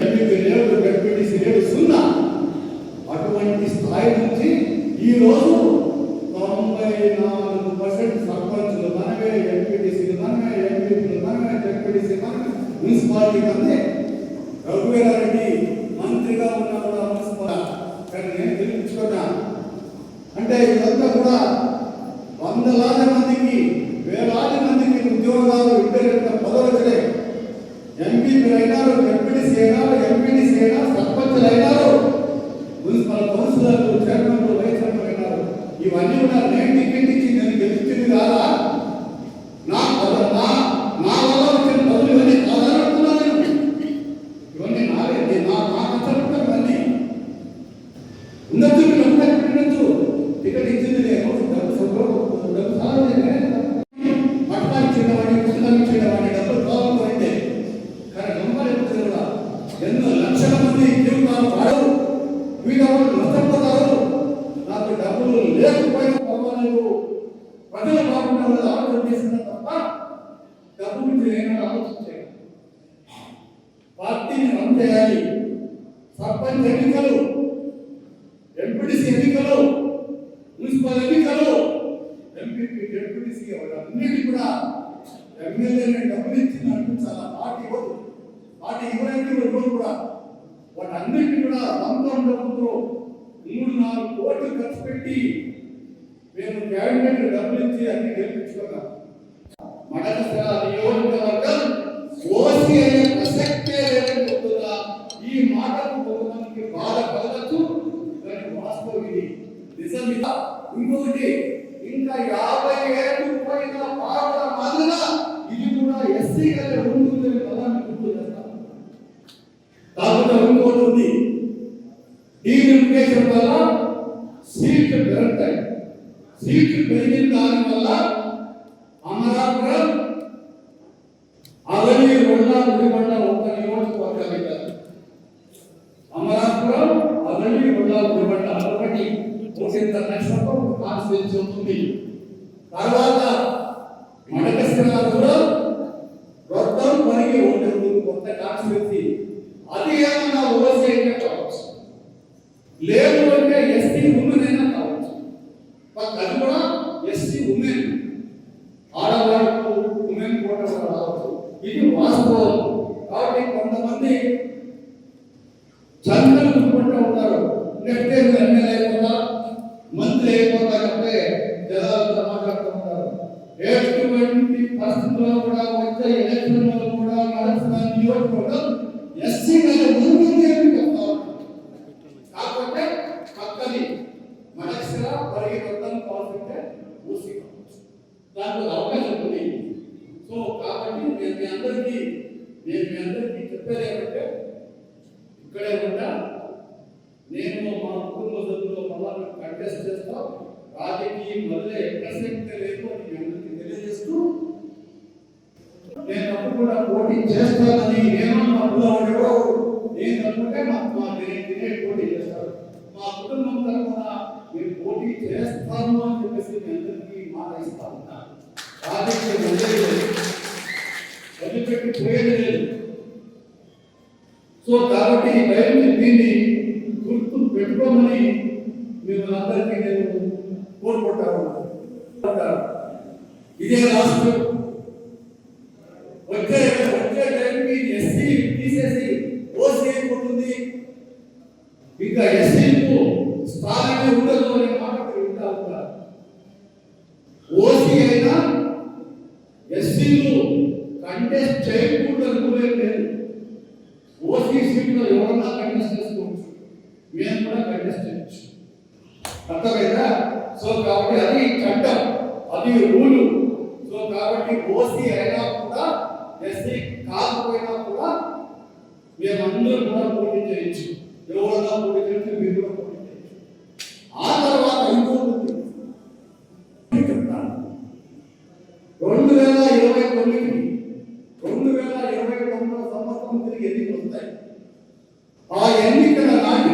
MP లేడు డెప్యూటీసీ లేడు సున్నా. అటువంటి స్థాయి నుంచి ఈ రోజు తొంభై నాలుగు పర్సెంట్ సర్పంచులు మనమే ఎంపీటీసీలు మనమే ఎంపీలు మనమే డెప్యూటీసీ మనమే మున్సిపాలిటీ అంతే రఘువీరారెడ్డి మంత్రిగా ఉన్నా కూడా మున్సిపల్ కానీ నేను పిలిపించుకున్నా అంటే ఇదంతా కూడా వందలాది మందికి వేలాది మందికి ఉద్యోగాలు ఇంటర్నెట్ పదవులు ఉండొచ్చు మీరు ఉండొచ్చు టికెట్ ఇచ్చింది నేను డబ్బు సొంతం డబ్బు ఇచ్చేవాడిని పుస్తకం ఇచ్చేవాడిని డబ్బులు కావాలంటే కానీ నమ్మలేదు కూడా ఎన్నో లక్షల మంది జీవితాలు వాడు వీళ్ళ వాళ్ళు నష్టపోతారు నాకు డబ్బులు లేకపోయినా పర్వాలేదు ప్రజలు బాగుండాలని ఆలోచన చేసిన తప్ప డబ్బు గురించి నేను ఆలోచించాను పార్టీని రన్ చేయాలి. సర్పంచ్ ఎన్నికలు కూడా సొంతం డబ్బుతో మూడు నాలుగు కోట్లు ఖర్చు పెట్టి మేము క్యాబినెట్ డబ్బులు అన్ని గెలిపించుకున్నాం మడకసర నియోజకవర్గం ఓసి అనే ప్రసక్తే లేదని చెప్తున్నా. ఈ మాటలు కొంతమందికి బాధ కలగచ్చు. కానీ వాస్తవం ఇది. నిజం ఇంకొకటి ఇంకా యాభై ఏళ్ళు పోయిన పావుల మదన ఇది కూడా ఎస్సీ గారి ఉంటుందని పదాన్ని గుర్తు చేస్తాను కాకుండా ఇంకోటి ఉంది. డీలిమిటేషన్ వల్ల సీట్లు పెరుగుతాయి సీట్లు పెరిగిన దాని వల్ల అమరాపురం అవని రొండ ఉడిబండ ఒక్క నియోజకవర్గాలు కాదు అమరాపురం అవని రొండ ఉడిబండ ఒకటి ఒకంత లక్షలకు ఒక కాన్స్టిట్యూన్సీ ఉంటుంది తర్వాత మడకశిరాలో రొట్టం పరిగి ఉంటుంది కొత్త కాన్స్టిట్యూన్సీ ఇది కాబట్టి కొంతమంది చంద్రులు అనుకుంటూ ఉంటారు. నెట్ టైం ఎమ్మెల్యే అయిపోతా? మంత్రి అయిపోతా అంటే జనాలతో మాట్లాడుతూ ఉంటారు. ఎటువంటి పరిస్థితుల్లో కూడా వచ్చే ఎలక్షన్లో కూడా నడుస్తున్న నియోజకవర్గం ఎస్సీ మీద ఉంటుంది అని కాకపోతే పక్కది మనసిన పరిగెత్తం కావాలంటే ఊసి దాంట్లో అవకాశం ఉంది. సో కాబట్టి నేను మీ అందరికీ నేను మీ అందరికీ చెప్పేది ఏమంటే ఇక్కడే ఉంటా నేను మా కుటుంబ సభ్యులు మళ్ళా కంటెస్ట్ చేస్తాం రాజకీయం వల్లే ప్రసక్తి లేదు అని మీ అందరికీ తెలియజేస్తూ నేను అప్పుడు కూడా పోటీ చేస్తానని ఏమన్నా అప్పుడు ఎవరో నేను అనుకుంటే మా మా నేను తినే పోటీ చేస్తారు మా కుటుంబం తరఫున నేను పోటీ చేస్తాను అని చెప్పేసి మీ అందరికీ మాట ఇస్తా ఉన్నా రాజకీయం వదిలేదు వదిలిపెట్టి సో కాబట్టి దయచేసి దీన్ని గుర్తు పెట్టుకోమని మిమ్మల్ని అందరికీ నేను కోరుకుంటాను ఇదే రాష్ట్రం వచ్చే వచ్చే టైంకి ఎస్సీ తీసేసి ఓసీ ఇంకా ఎస్సీకు స్థానమే ఉండదు అనే మాట ఉంటా ఉంటారు ఓసీ అయినా ఎస్సీలు అంటే చేయకూడదు అనుకునే లేదు. ఓసీ సీట్లో ఎవరన్నా కంటెస్ట్ చేసుకోవచ్చు మేము కూడా కంటెస్ట్ చేయొచ్చు అర్థమైందా? సో కాబట్టి అది చట్టం అది రూలు. సో కాబట్టి ఓసీ అయినా కూడా ఎస్సీ కాకపోయినా కూడా మేమందరం కూడా పోటీ చేయొచ్చు. ఎవరన్నా పోటీ ఆ ఎన్నికల నాటికి